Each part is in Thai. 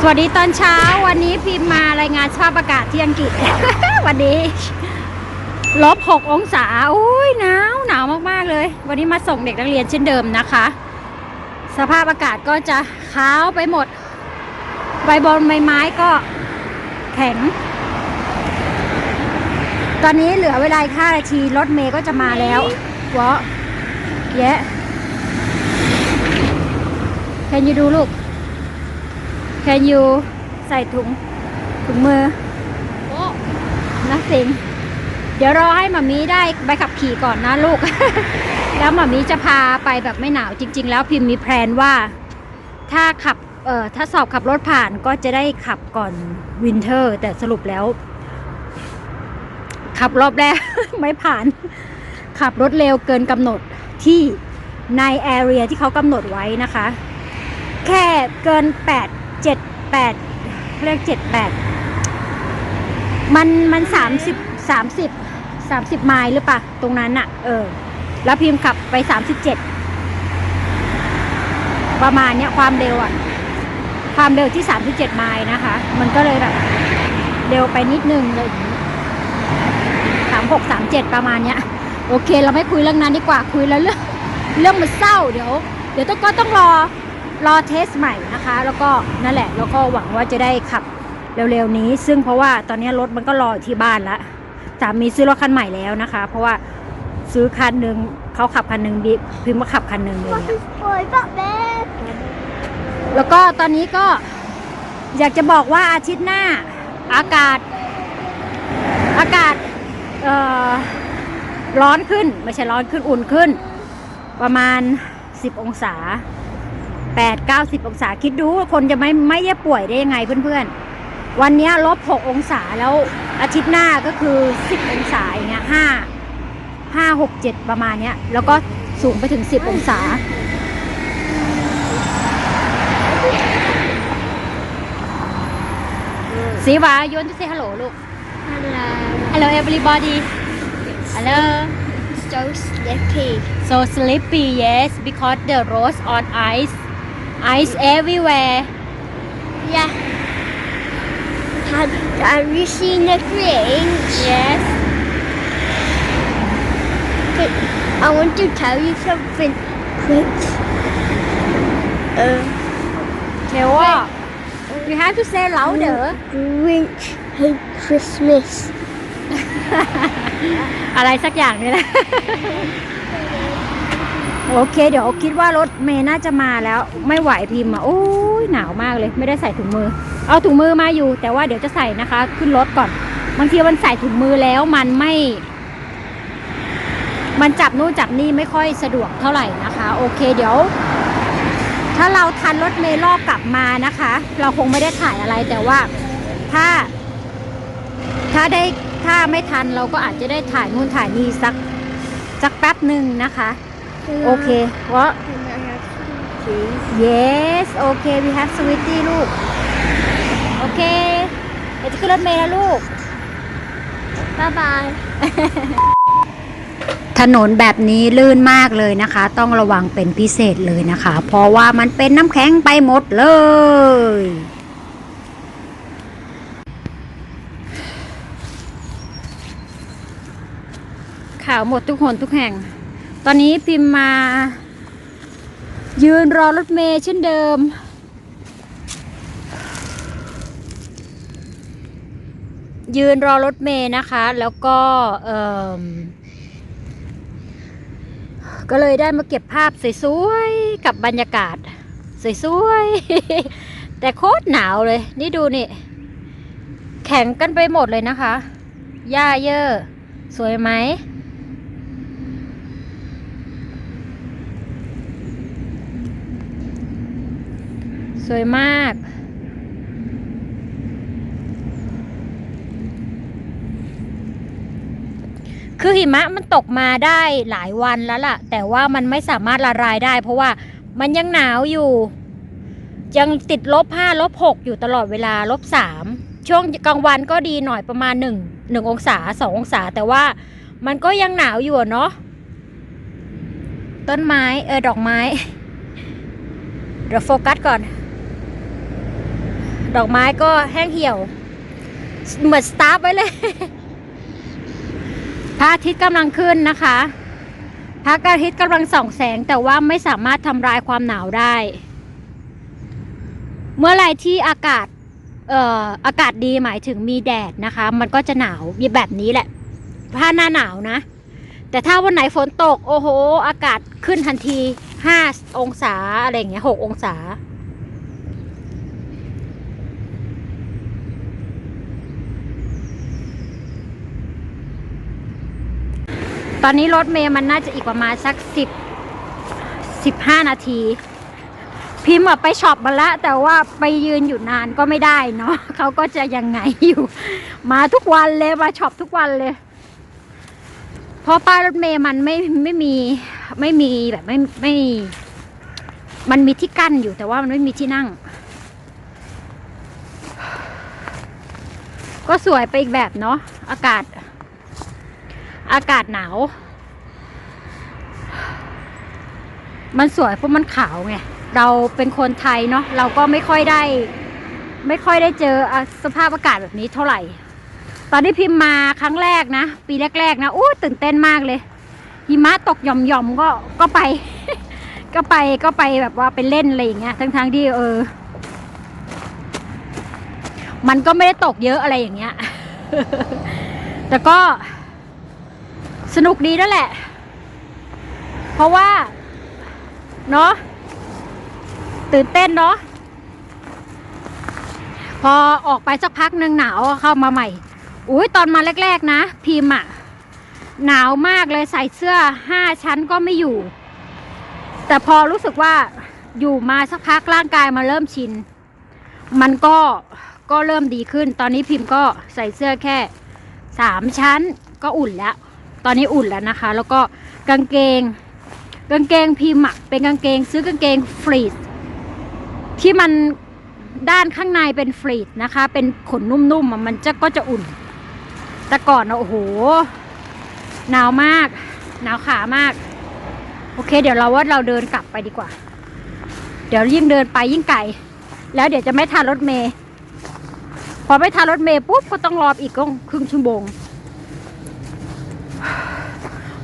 สวัสดีตอนเช้าวันนี้พิมพ์มารายงานสภาพอากาศที่อังกฤษ วันนี้ลบหกองศาอุ้ยหนาวหนาวมากๆเลย วันนี้มาส่งเด็กนักเรียนเช่นเดิมนะคะ สภาพอากาศก็จะขาวไปหมด ใบบนใบไม้ก็แข็ง ตอนนี้เหลือเวลาอีก5นาทีรถเมย์ก็จะมาแล้ววะเยะ Can you ดูลูก Can you ใส่ถุงถุงมือโอ้นะสิงเดี๋ยวรอให้หมามีได้ใบขับขี่ก่อนนะลูก แล้วหมามีจะพาไปแบบไม่หนาวจริง ๆ แล้วพิมพ์มีแพลนว่า ถ้าขับเอ่อถ้าสอบขับรถผ่านก็จะได้ขับก่อนวินเทอร์ แต่สรุปแล้ว ขับรอบแรก ไม่ผ่าน ขับรถเร็วเกินกำหนดที่ในแอเรียที่เขากำหนดไว้นะคะ แค่เกิน 8 7 8เลขเรียก7 8มันมัน30 30 30ไมล์หรือปะตรงนั้นอะเออ แล้วพิมพ์ขับไป37ประมาณเนี้ยความเร็วอะความเร็วที่37ไมล์นะคะ มันก็เลยแบบ เร็วไปนิดนึงเลยสามหกสามเจ็ดประมาณเนี้ย โอเค เราไม่คุยเรื่องนั้นดีกว่าคุยแล้วเรื่องเรื่องมันเศร้าเดี๋ยว เดี๋ยวต้องก็ต้องรอ รอเทสใหม่นะคะ แล้วก็นั่นแหละ แล้วก็หวังว่าจะได้ขับเร็วๆนี้ ซึ่งเพราะว่าตอนนี้รถมันก็รออยู่ที่บ้านละสามีซื้อรถคันใหม่แล้วนะคะ เพราะว่าซื้อคันหนึ่งเขาขับคันหนึ่งดิพิมพ์มาขับคันหนึ่งเลยเนี่ยโอ้ยแบบแม่แล้วก็ตอนนี้ก็อยากจะบอกว่าอาทิตย์หน้าอากาศ อากาศเอ่อร้อนขึ้น ไม่ใช่ร้อนขึ้นอุ่นขึ้น ประมาณ 10 องศา 8 9 0องศาคิดดูว่าคนจะไม่ไม่ได้ป่วยได้ยังไงเพื่อนๆ วันเนี้ยลบ 6 องศาแล้วอาทิตย์หน้าก็คือ 10 องศาอย่างเงี้ย5 5 6 7 ประมาณเนี้ย แล้วก็สูงไปถึง 10 องศา สีวา you want to say hello ลูกฮัลโหล hello everybody hello so sleepy so sleepy yes because the roads on ice ice everywhere yeah have have you seen the Grinch yes I want to tell you something quick uh tell what you have to say louder Grinch hate Christmas อะไรสักอย่างนี่แหละ โอเค เดี๋ยวคิดว่ารถเมย์น่าจะมาแล้วไม่ไหวพิมพ์อะโอ้ยหนาวมากเลยไม่ได้ใส่ถุงมือ เอาถุงมือมาอยู่ แต่ว่าเดี๋ยวจะใส่นะคะ ขึ้นรถก่อนบางทีมันใส่ถุงมือแล้วมันไม่ มันจับนู่นจับนี่ไม่ค่อยสะดวกเท่าไหร่นะคะ โอเคเดี๋ยว ถ้าเราทันรถเมล์รอบกลับมานะคะ เราคงไม่ได้ถ่ายอะไรแต่ว่าถ้า ถ้าได้ถ้าไม่ทันเราก็อาจจะได้ถ่ายนู่นถ่ายนี่สักสักแป๊บหนึ่งนะคะ โอเคว่า Can I have some please yes โอเค we have sweetie ลูกโอเคเดี๋ยวจะขึ้นรถเมล์แล้วลูก bye bye ถนนแบบนี้ลื่นมากเลยนะคะ ต้องระวังเป็นพิเศษเลยนะคะ เพราะว่ามันเป็นน้ำแข็งไปหมดเลยข่าวหมดทุกหนทุกแห่ง ตอนนี้พิมพ์มา ยืนรอรถเมย์เช่นเดิม ยืนรอรถเมย์นะคะ แล้วก็เอ่มก็เลยได้มาเก็บภาพสวยๆ กับบรรยากาศสวยๆ แต่โคตรหนาวเลย นี่ดูนี่ แข็งกันไปหมดเลยนะคะ หญ้าเยอะ สวยไหม สวยมาก คือหิมะมันตกมาได้หลายวันแล้วล่ะ แต่ว่ามันไม่สามารถละลายได้ เพราะว่ามันยังหนาวอยู่ ยังติดลบห้าลบหกอยู่ตลอดเวลาลบสามช่วงกลางวันก็ดีหน่อยประมาณหนึ่งหนึ่งองศาสององศา แต่ว่ามันก็ยังหนาวอยู่เนาะต้นไม้เออดอกไม้เดี๋ยวโฟกัสก่อน ดอกไม้ก็แห้งเหี่ยว เหมือนสตาร์ฟไว้เลย พระอาทิตย์กำลังขึ้นนะคะ พระอาทิตย์กำลังส่องแสงแต่ว่าไม่สามารถทำลายความหนาวได้ เมื่อไรที่อากาศเอ่ออากาศดีหมายถึงมีแดดนะคะ มันก็จะหนาวแบบนี้แหละ ถ้าหน้าหนาวนะ แต่ถ้าวันไหนฝนตก โอ้โห อากาศขึ้นทันทีห้าองศาอะไรอย่างเงี้ยหกองศา ตอนนี้รถเมย์มันน่าจะอีกประมาณสักสิบสิบห้านาที พิมพ์อะไปช็อปมาแล้วแต่ว่าไปยืนอยู่นานก็ไม่ได้เนาะเขาก็จะยังไงอยู่ มาทุกวันเลยมาช็อปทุกวันเลย เพราะป้ายรถเมย์มันไม่ไม่มีไม่มีแบบไม่ไม่มันมีที่กั้นอยู่แต่ว่ามันไม่มีที่นั่ง ก็สวยไปอีกแบบเนาะอากาศ อากาศหนาว มันสวยเพราะมันขาวไง เราเป็นคนไทยเนาะเราก็ไม่ค่อยได้ ไม่ค่อยได้เจอสภาพอากาศแบบนี้เท่าไหร่ ตอนที่พิมพ์มาครั้งแรกนะ ปีแรกๆนะอู้ตื่นเต้นมากเลยหิมะตกหย่อมๆก็ก็ไป ก็ไปก็ไปแบบว่าไปเล่นอะไรอย่างเงี้ยทั้งๆที่เออ มันก็ไม่ได้ตกเยอะอะไรอย่างเงี้ย แต่ก็ สนุกดีนั่นแหละ เพราะว่า เนาะตื่นเต้นเนาะพอออกไปสักพักหนึ่งหนาวเข้ามาใหม่ อุ้ยตอนมาแรก ๆ นะ พิมอะหนาวมากเลยใส่เสื้อห้าชั้นก็ไม่อยู่ แต่พอรู้สึกว่าอยู่มาสักพักร่างกายมาเริ่มชิน มันก็ก็เริ่มดีขึ้น ตอนนี้พิมพ์ก็ใส่เสื้อแค่สามชั้นก็อุ่นแล้ว อนนี้อุ่นแล้วนะคะ แล้วก็กางเกง กางเกงพิมพ์เป็นกางเกงซื้อกางเกงฟรีดที่มันด้านข้างในเป็นฟรีดนะคะ เป็นขนนุ่มๆมันจะก็จะอุ่น แต่ก่อนนะโอ้โหหนาวมาก หนาวขามาก โอเค เดี๋ยวเราว่าเราเดินกลับไปดีกว่า เดี๋ยวยิ่งเดินไปยิ่งไกลแล้วเดี๋ยวจะไม่ทันรถเมย์พอไม่ทันรถเมย์ปุ๊บก็ต้องรออีกก็ครึ่งชั่วโมง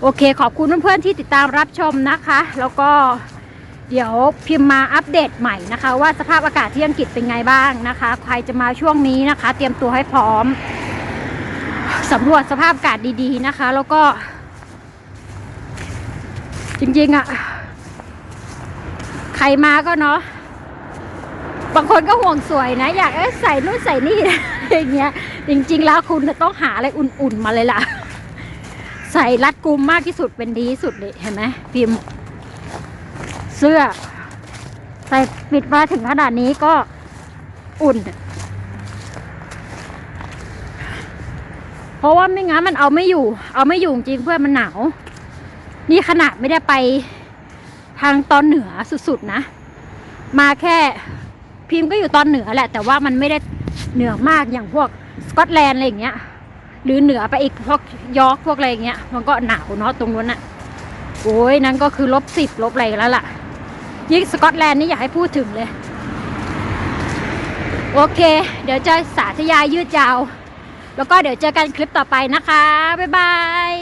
โอเคขอบคุณเพื่อนๆที่ติดตามรับชมนะคะ แล้วก็เดี๋ยวพิมพ์มาอัปเดตใหม่นะคะ ว่าสภาพอากาศที่อังกฤษเป็นไงบ้างนะคะ ใครจะมาช่วงนี้นะคะ เตรียมตัวให้พร้อมสำรวจสภาพอากาศดีๆนะคะ แล้วก็ จริงๆอะใครมาก็เนาะบางคนก็ห่วงสวยนะ อยากเอ้ใส่นู่นใส่นี่อย่างเงี้ยจริง ๆ แล้วคุณจะต้องหาอะไรอุ่นๆมาเลยล่ะ ใส่รัดกุมมากที่สุดเป็นดีที่สุดเลยเห็นไหมพิมพ์ เสื้อ ใส่ปิดมาถึงขนาดนี้ก็อุ่น เพราะว่าไม่งั้นมันเอาไม่อยู่ เอาไม่อยู่จริงเพื่อนมันหนาว นี่ขนาดไม่ได้ไปทางตอนเหนือสุดๆนะ มาแค่พิมพ์ก็อยู่ตอนเหนือแหละ แต่ว่ามันไม่ได้เหนือมากอย่างพวกสกอตแลนด์อะไรอย่างเงี้ย หรือเหนือไปอีกพวกยอร์กพวกอะไรอย่างเงี้ยมันก็หนาวเนาะตรงนู้นอะโอ้ยนั่นก็คือลบสิบลบอะไรแล้วล่ะ ยิ่งสกอตแลนด์นี่อยากให้พูดถึงเลย โอเค เดี๋ยวจะสาธยายยืดยาว แล้วก็เดี๋ยวเจอกันคลิปต่อไปนะคะ บ๊ายบาย